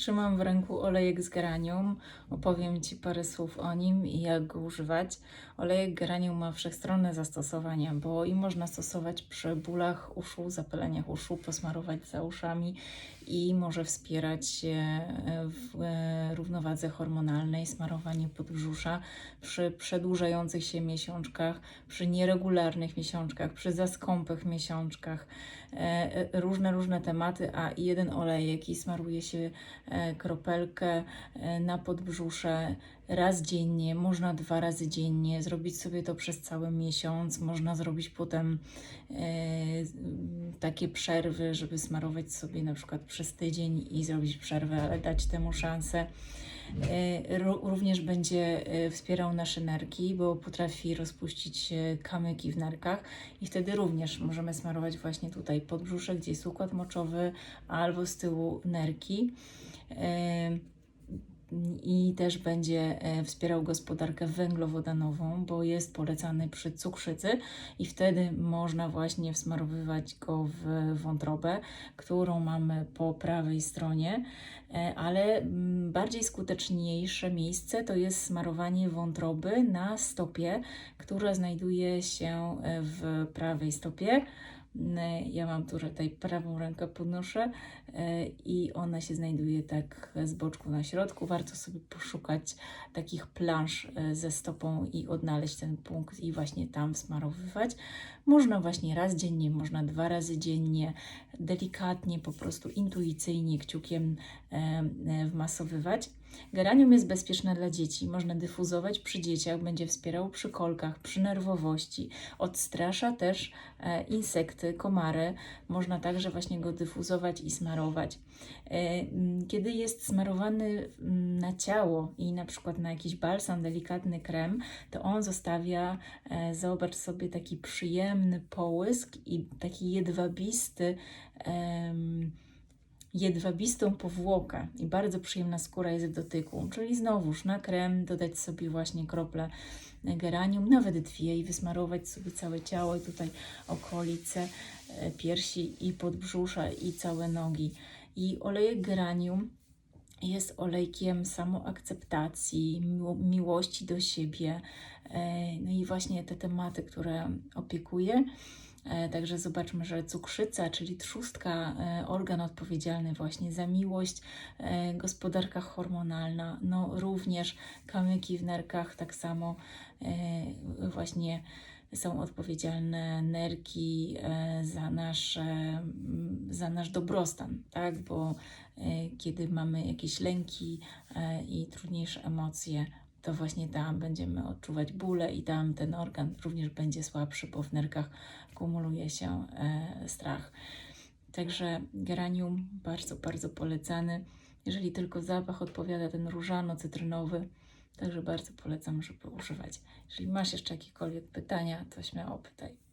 Trzymam w ręku olejek z geranium. Opowiem Ci parę słów o nim i jak go używać. Olejek geranium ma wszechstronne zastosowania, bo i można stosować przy bólach uszu, zapaleniach uszu, posmarować za uszami i może wspierać e, w e, równowadze hormonalnej, smarowanie podbrzusza przy przedłużających się miesiączkach, przy nieregularnych miesiączkach, przy za skąpych miesiączkach. E, e, Różne, różne tematy, a jeden olejek i smaruje się kropelkę e, na podbrzusze raz dziennie, można dwa razy dziennie, zrobić sobie to przez cały miesiąc, można zrobić potem e, takie przerwy, żeby smarować sobie na przykład przez tydzień i zrobić przerwę, ale dać temu szansę. E, ró- Również będzie e, wspierał nasze nerki, bo potrafi rozpuścić e, kamyki w nerkach i wtedy również możemy smarować właśnie tutaj podbrzusze, gdzie jest układ moczowy, albo z tyłu nerki. I też będzie e, wspierał gospodarkę węglowodanową, bo jest polecany przy cukrzycy i wtedy można właśnie wsmarowywać go w wątrobę, którą mamy po prawej stronie, E, ale mm, bardziej skuteczniejsze miejsce to jest smarowanie wątroby na stopie, która znajduje się e, w prawej stopie. Mm, Ja mam tutaj prawą rękę podnoszę e, i ona się znajduje tak z boczku na środku. Warto sobie poszukać takich plansz e, ze stopą i odnaleźć ten punkt i właśnie tam smarowywać. Można właśnie raz dziennie, można dwa razy dziennie, delikatnie, po prostu intuicyjnie kciukiem wmasowywać. Geranium jest bezpieczne dla dzieci. Można dyfuzować przy dzieciach, będzie wspierał przy kolkach, przy nerwowości. Odstrasza też e, insekty, komary. Można także właśnie go dyfuzować i smarować. E, Kiedy jest smarowany na ciało i na przykład na jakiś balsam, delikatny krem, to on zostawia, e, zobacz sobie, taki przyjemny połysk i taki jedwabisty. Jedwabistą powłokę i bardzo przyjemna skóra jest w dotyku. Czyli znowuż na krem dodać sobie właśnie krople geranium, nawet dwie i wysmarować sobie całe ciało i tutaj okolice e, piersi i podbrzusza i całe nogi. I olejek geranium jest olejkiem samoakceptacji, miło, miłości do siebie. E, No i właśnie te tematy, które opiekuje. E, Także zobaczmy, że cukrzyca, czyli trzustka, e, organ odpowiedzialny właśnie za miłość, e, gospodarka hormonalna, no również kamyki w nerkach, tak samo właśnie są odpowiedzialne nerki za, nasze, mm, za nasz dobrostan, tak? Bo kiedy mamy jakieś lęki i trudniejsze emocje, to właśnie tam będziemy odczuwać bóle i tam ten organ również będzie słabszy, bo w nerkach kumuluje się e, strach. Także geranium bardzo, bardzo polecany. Jeżeli tylko zapach odpowiada ten różano-cytrynowy, także bardzo polecam, żeby używać. Jeżeli masz jeszcze jakiekolwiek pytania, to śmiało pytaj.